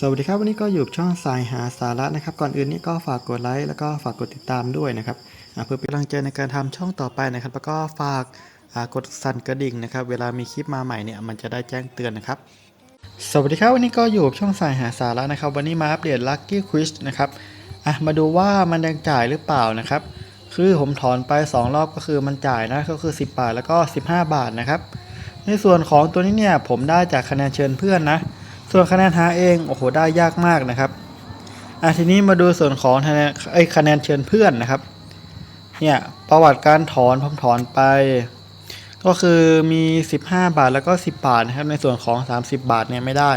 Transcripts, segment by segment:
สวัสดีครับวันนี้ก็อยู่ช่องสายหาสาระนะครับ ก่อนอื่นนี่ก็ฝากกดไลค์แล้วก็ฝากกดติดตามด้วยนะครับเพื่อเป็นกำลังใจในการทำช่องต่อไปนะครับ แล้วก็ฝากกดสั่นกระดิ่งนะครับ เวลามีคลิปมาใหม่เนี่ยมันจะได้แจ้งเตือนนะครับ สวัสดีครับวันนี้ก็อยู่ช่องสายหาสาระนะครับ วันนี้มาอัปเดต Lucky Quiz นะครับมาดูว่ามันยังจ่ายหรือเปล่านะครับ คือผมถอนไป 2 รอบก็คือมันจ่ายนะก็คือ 10 บาทแล้วก็ 15 บาทนะครับ ในส่วนของตัวนี้เนี่ยผมได้จากคะแนนเชิญเพื่อนนะ ส่วนคะแนนหาเองโอ้โหได้ยากมากนะครับอะทีนี้มาดูส่วนของคะแนนไอ้คะแนนเชิญเพื่อนนะครับ เนี่ยประวัติการถอนผมถอนไป ก็คือมี 15 บาทแล้วก็ 10 บาทนะครับในส่วนของ 30 บาทเนี่ยไม่ได้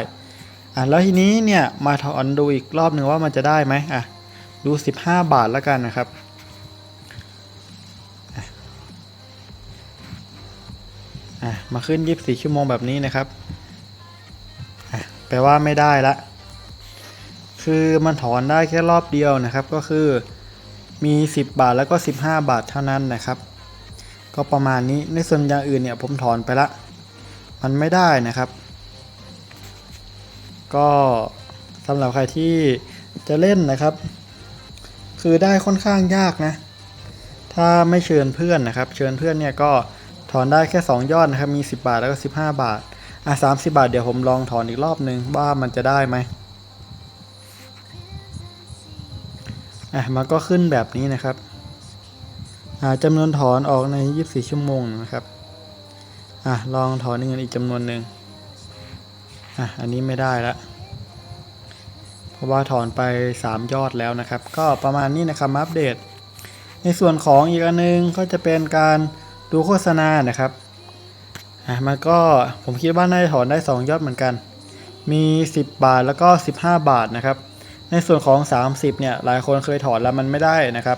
อะแล้วทีนี้เนี่ยมาถอนดูอีกรอบหนึ่งว่ามันจะได้ไหมอะดู 15 บาทแล้วกันนะครับอะอะมาขึ้น 24 ชั่วโมงแบบนี้นะครับ แปลว่าไม่ได้ละ คือมันถอนได้แค่รอบเดียวนะครับ ก็คือมี 10 บาทแล้วก็ 15 บาทเท่านั้นนะครับ ก็ประมาณนี้ในส่วนอย่างอื่นเนี่ยผมถอนไปละ มันไม่ได้นะครับ ก็สำหรับใครที่จะเล่นนะครับ คือได้ค่อนข้างยากนะ ถ้าไม่เชิญเพื่อนนะครับ เชิญเพื่อนเนี่ยก็ถอนได้แค่ 2 ยอดนะครับ มี 10 บาทแล้วก็ 15 บาท อะสามสิบาทเดี๋ยวผมลองถอนอีกรอบนึงว่ามันจะได้ไหมอะมันก็ขึ้นแบบนี้นะครับอ่าจำนวนถอนออกใน 24 ชั่วโมงนะครับอะลองถอนเงินอีกจำนวนหนึ่งอะอันนี้ไม่ได้ละเพราะว่าถอนไป 3 ยอดแล้วนะครับ ก็ประมาณนี้นะครับอัปเดต ในส่วนของอีกอันนึงก็จะเป็นการดูโฆษณานะครับ อะมันก็ผมคิดว่าน่าจะถอนได้ 2 ยอดเหมือนกัน มี 10 บาทแล้วก็ 15 บาทนะครับ ในส่วนของ 30เนี่ยหลายคนเคยถอนแล้วมันไม่ได้นะครับ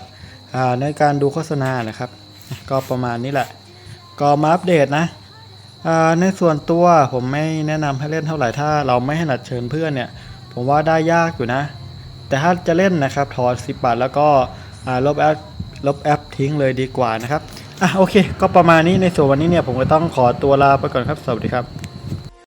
ในการดูโฆษณานะครับ ก็ประมาณนี้แหละ ก็มาอัปเดตนะในส่วนตัวผมไม่แนะนำให้เล่นเท่าไหร่ถ้าเราไม่ถนัดเชิญเพื่อนเนี่ย ผมว่าได้ยากอยู่นะ แต่ถ้าจะเล่นนะครับถอน10 บาทแล้วก็ลบแอปลบแอปทิ้งเลยดีกว่านะครับ อะโอเค ก็ประมาณนี้ในส่วนวันนี้เนี่ยผมก็ต้องขอตัวลาไปก่อนครับ สวัสดีครับ